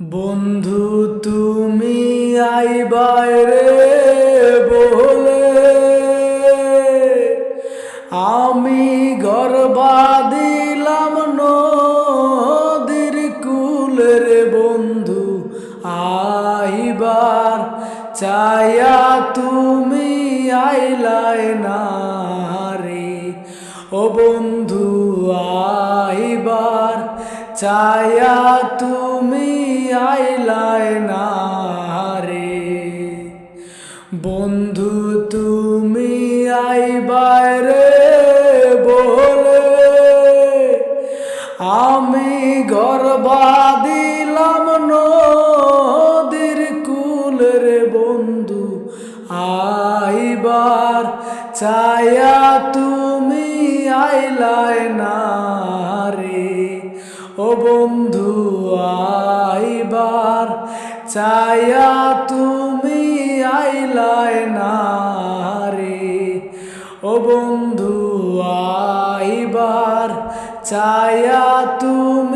বন্ধু, তুমি আইবাই রে বলে, আমি ঘর বাদিলাম নদীর কুলের বন্ধু, আইবার চায়া তুমি আইলাই না রে। ও বন্ধু, আইবার চায়া তুমি বন্ধু, তুমি আইবাই রে বলে। আমি ঘর বাদিলাম নদীর কুলের বন্ধু। আইবার চায়া তুমি আইলাই না রে। ও বন্ধু, আইবার চায়া তুমি রে ও বন্ধু আইবার চায়া তুমি